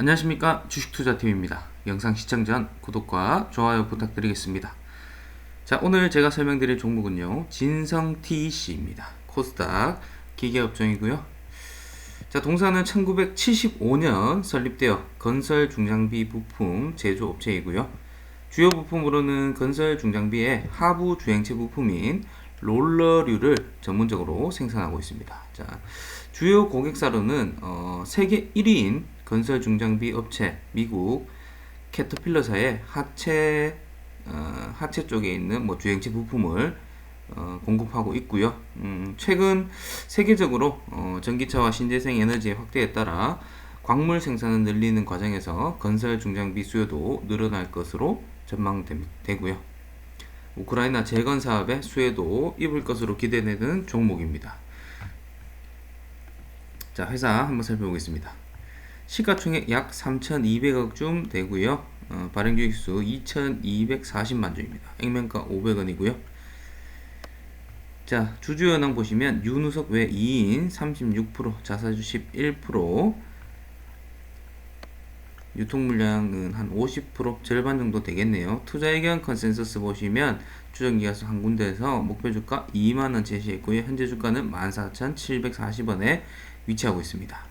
안녕하십니까 주식투자팀입니다. 영상 시청 전 구독과 좋아요 부탁드리겠습니다. 자 오늘 제가 설명드릴 종목은요 진성 TEC입니다. 코스닥 기계업종이고요. 자 동사는 1975년 설립되어 건설 중장비 부품 제조업체이고요. 주요 부품으로는 건설 중장비의 하부 주행체 부품인 롤러류를 전문적으로 생산하고 있습니다. 자, 주요 고객사로는 어, 세계 1위인 건설 중장비 업체 미국 캐터필러사의 하체 어, 하체 쪽에 있는 뭐 주행체 부품을 어, 공급하고 있고요. 음, 최근 세계적으로 어, 전기차와 신재생 에너지의 확대에 따라 광물 생산을 늘리는 과정에서 건설 중장비 수요도 늘어날 것으로 전망되고요. 우크라이나 재건 사업의 수혜도 입을 것으로 기대되는 종목입니다. 자, 회사 한번 살펴보겠습니다. 시가총액 약 3,200억 좀 되고요. 어, 발행주익수 2,240만 주입니다. 액면가 500원이고요. 자, 주주연황 보시면 윤우석 외 2인 36%, 자사주 11%, 유통 물량은 한 50% 절반 정도 되겠네요. 투자 의견 컨센서스 보시면 추정 기가수 한 군데에서 목표 주가 2만 원 제시했고요. 현재 주가는 14,740원에 위치하고 있습니다.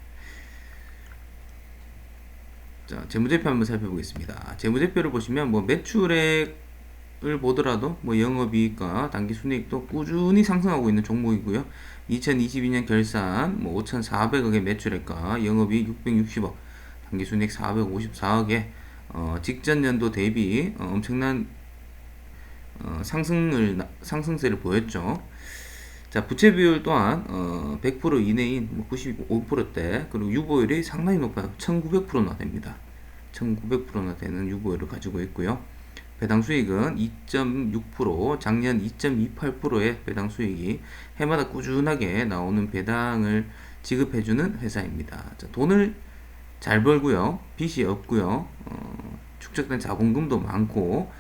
자, 재무제표 한번 살펴보겠습니다. 재무제표를 보시면 뭐 매출액을 보더라도 뭐 영업이익과 당기순이익도 꾸준히 상승하고 있는 종목이고요. 2022년 결산 뭐 5,400억의 매출액과 영업이익 660억, 당기순이익 454억에 어, 직전 연도 대비 어, 엄청난 어, 상승을 상승세를 보였죠. 자, 부채 비율 또한 어, 100% 이내인 95%대 뭐 그리고 유보율이 상당히 높아요. 1900%나 됩니다. 1900%나 되는 유보율을 가지고 있고요. 배당 수익은 2.6%, 작년 2.28%의 배당 수익이 해마다 꾸준하게 나오는 배당을 지급해주는 회사입니다. 자, 돈을 잘 벌고요. 빚이 없고요. 어, 축적된 자본금도 많고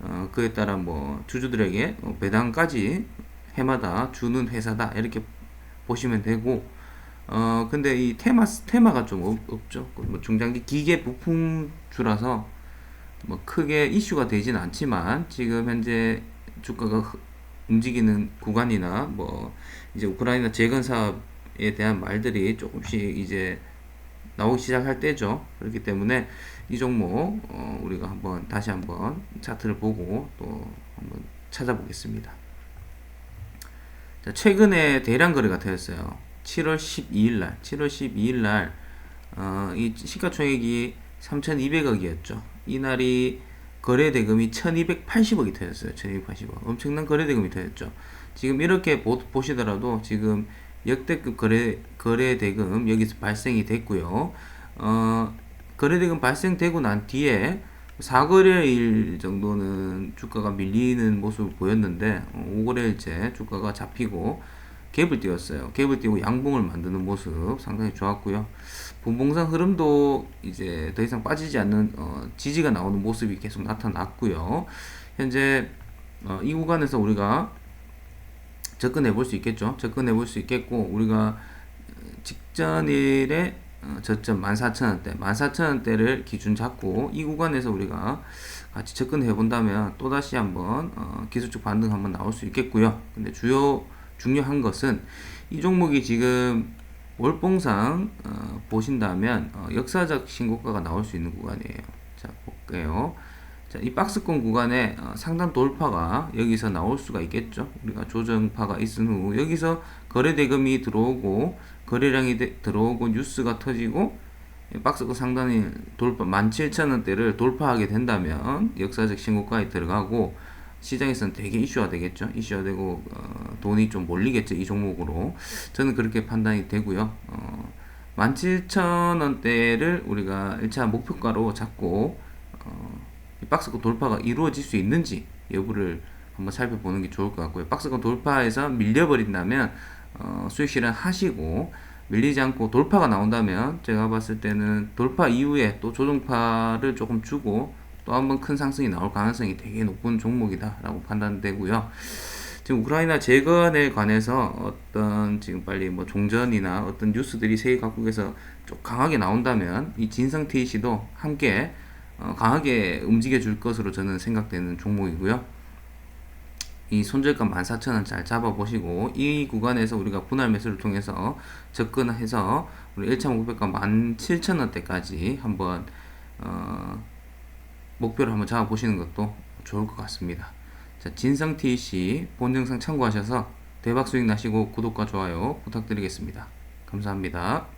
어, 그에 따라 뭐 주주들에게 배당까지 해마다 주는 회사다 이렇게 보시면 되고 어 근데 이 테마 테마가 좀 없, 없죠 뭐 중장기 기계 부품주라서 뭐 크게 이슈가 되진 않지만 지금 현재 주가가 움직이는 구간이나 뭐 이제 우크라이나 재건 사업에 대한 말들이 조금씩 이제 나오기 시작할 때죠. 그렇기 때문에 이 종목 어 우리가 한번 다시 한번 차트를 보고 또 한번 찾아보겠습니다. 자, 최근에 대량 거래가 되었어요. 7월 12일 날, 7월 12일 날, 어, 이 시가총액이 3,200억이었죠. 이날이 거래 대금이 1,280억이 되었어요. 1,280억. 엄청난 거래 대금이 되었죠. 지금 이렇게 보, 보시더라도 지금 역대급 거래 거래 대금 여기서 발생이 됐고요. 어, 거래 대금 발생되고 난 뒤에 사거래일 정도는 주가가 밀리는 모습을 보였는데 5거래일째 어, 주가가 잡히고 갭을 띄웠어요. 갭을 띄고 양봉을 만드는 모습 상당히 좋았고요. 분봉상 흐름도 이제 더 이상 빠지지 않는 어, 지지가 나오는 모습이 계속 나타났고요. 현재 어, 이 구간에서 우리가 접근해 볼 수 있겠죠. 접근해 볼 수 있겠고 우리가 직전일에 어, 저점 14,000원대, 14,000원대를 기준 잡고 이 구간에서 우리가 같이 접근해 본다면 또다시 한번 어, 기술적 반등 한번 나올 수 있겠고요. 근데 주요 중요한 것은 이 종목이 지금 월봉상 어, 보신다면 어, 역사적 신고가가 나올 수 있는 구간이에요. 자 볼게요. 자, 이 박스권 구간에 어, 상단 돌파가 여기서 나올 수가 있겠죠. 우리가 조정파가 있은 후 여기서 거래 대금이 들어오고 거래량이 되, 들어오고 뉴스가 터지고 박스권 상단이 돌파 17,000원대를 돌파하게 된다면 역사적 신고가에 들어가고 시장에서는 되게 이슈화 되겠죠. 이슈화 되고 어, 돈이 좀 몰리겠죠. 이 종목으로. 저는 그렇게 판단이 되고요. 어, 17,000원대를 우리가 1차 목표가로 잡고 어, 박스권 돌파가 이루어질 수 있는지 여부를 한번 살펴보는 게 좋을 것 같고요. 박스권 돌파해서 밀려버린다면 어, 수익 실현 하시고 밀리지 않고 돌파가 나온다면 제가 봤을 때는 돌파 이후에 또 조정파를 조금 주고 또 한 번 큰 상승이 나올 가능성이 되게 높은 종목이다라고 판단되고요. 지금 우크라이나 재건에 관해서 어떤 지금 빨리 뭐 종전이나 어떤 뉴스들이 세계 각국에서 좀 강하게 나온다면 이 진성 TC도 함께 어, 강하게 움직여 줄 것으로 저는 생각되는 종목이고요. 이 손절가 14,000원 잘 잡아보시고 이 구간에서 우리가 분할 매수를 통해서 접근해서 우리 1,500과 17,000원대까지 한번 어, 목표를 한번 잡아보시는 것도 좋을 것 같습니다. 자, 진성 TC 본 영상 참고하셔서 대박 수익 나시고 구독과 좋아요 부탁드리겠습니다. 감사합니다.